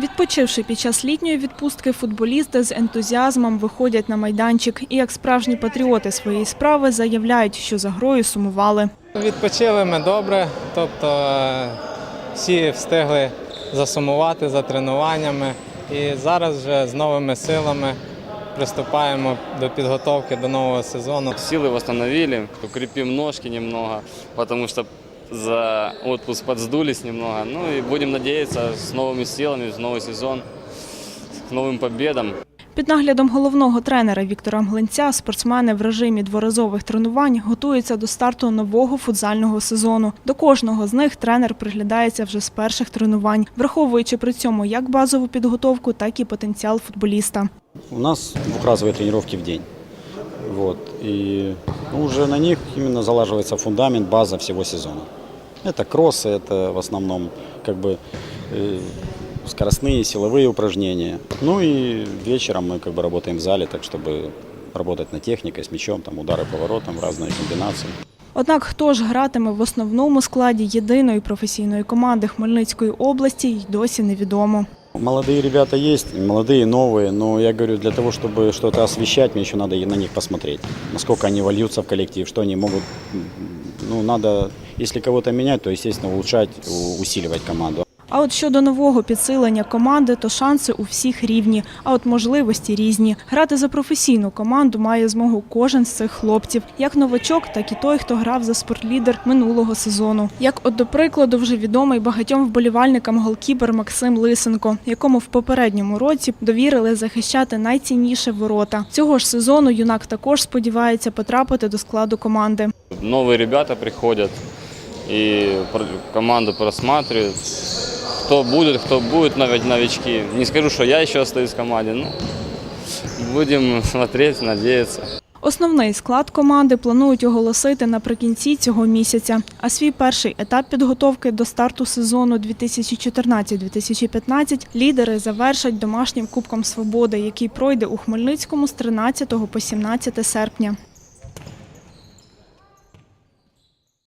Відпочивши під час літньої відпустки, футболісти з ентузіазмом виходять на майданчик і, як справжні патріоти своєї справи, заявляють, що за грою сумували. Відпочили ми добре, тобто е, всі встигли засумувати за тренуваннями і зараз вже з новими силами приступаємо до підготовки до нового сезону. Силы восстановили, укрепим ножки немного, потому что за отпуск подсдулись немного. Ну и будем надеяться с новыми силами, в новый сезон, к новым победам. Під наглядом головного тренера Віктора Мглинця спортсмени в режимі дворазових тренувань готуються до старту нового футзального сезону. До кожного з них тренер приглядається вже з перших тренувань, враховуючи при цьому як базову підготовку, так і потенціал футболіста. У нас двухразовые тренировки в день. Вот. И ну, уже на них именно залаживается фундамент, база всего сезона. Это кроссы, это в основном как бы э, скоростные, силовые упражнения. Ну и вечером мы как бы работаем в зале, так чтобы работать на техникой, с мячом, там удары поворотом, разные комбинации. Однак хто ж гратиме в основному складі єдиної професійної команди Хмельницької області, й досі невідомо. Молодые ребята есть, молодые, новые, но я говорю, для того, чтобы что-то освещать, мне еще надо и на них посмотреть, насколько они вольются в коллектив, что они могут, м, ну, надо, если кого-то менять, то, естественно, улучшать, усиливать команду. А от щодо нового підсилення команди, то шанси у всіх рівні, а от можливості різні. Грати за професійну команду має змогу кожен з цих хлопців, як новачок, так і той, хто грав за спортлідер минулого сезону. Як, от до прикладу, вже відомий багатьом вболівальникам голкіпер Максим Лисенко, якому в попередньому році довірили захищати найцінніше ворота. Цього ж сезону юнак також сподівається потрапити до складу команди. Новые ребята приходят и команду просматривают. Кто будет, кто будет нови- новички. Не скажу, что я еще остаюсь в команде, но будем смотреть, надеяться. Основний склад команди планують оголосити наприкінці цього місяця. А свій перший етап підготовки до старту сезону 2014-2015 лідери завершать домашнім Кубком Свободи, який пройде у Хмельницькому з 13 по 17 серпня.